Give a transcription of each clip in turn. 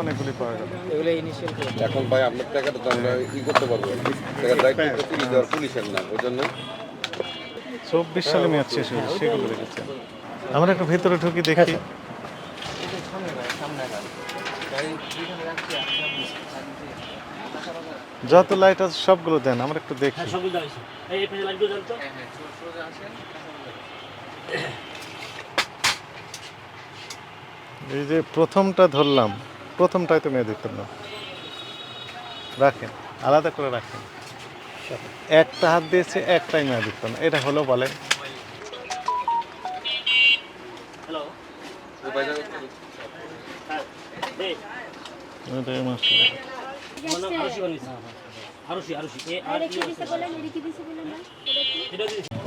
অনেকগুলি পাওয়া গেল। এগুলো ইনিশিয়াল এখন ভাই আপনার টাকাটা তো আমরা ই করতে পারব। টাকার দায়িত্ব তো পুলিশ দেওয়ার পুলিশের না ওই জন্য চব্বিশ সালে মেয়াদ শেষ হয়েছে সেগুলো রেখেছে আমরা একটু ভেতরে ঢুকি দেখি। যত লাইট আছে সবগুলো দেন আমরা একটু দেখি। লাইটগুলো জ্বলতো এই যে প্রথমটা ধরলাম প্রথমটাই তো মেয়ে দিতেন না। রাখেন আলাদা করে রাখেন। একটা হাত দিয়েছে একটাই মেয়ে দিত না। এটা হলো বলেন। হ্যালো হ্যাঁ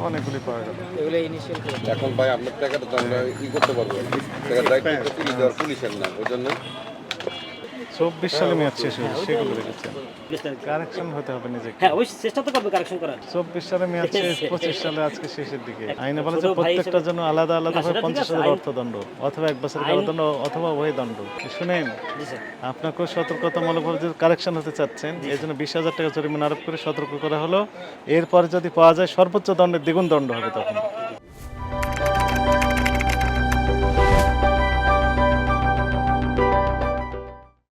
অনেকগুলি পাওয়া গেল। এগুলো এখন ভাই আপনার টাকাটা তো আমরা ই করতে পারব। টাকার দায়িত্ব পুলিশের না ওই জন্য। চব্বিশ সালে মেয়াদ শেষ হয়েছে সেগুলো রেখেছে বিশ তারিখ। কারেকশন হতে হবে নিজেকে। হ্যাঁ অবশ্যই চেষ্টা তো করবে কারেকশন করার। চব্বিশ সালে মেয়াদ শেষ পঁচিশ সালে আজকে শেষের দিকে। আইনে প্রত্যেকটার জন্য আলাদা আলাদা ভাবে পঞ্চাশ হাজার অর্থদণ্ড অথবা এক বছর কারাদণ্ড অথবা ওই দণ্ড শুনেন ভাবে যদি কারেকশন হতে চাচ্ছেন এই জন্য বিশ হাজার টাকা জরিমানা আরোপ করে সতর্ক করা হলো। এরপরে যদি পাওয়া যায় সর্বোচ্চ দণ্ডের দ্বিগুণ দণ্ড হবে তখন।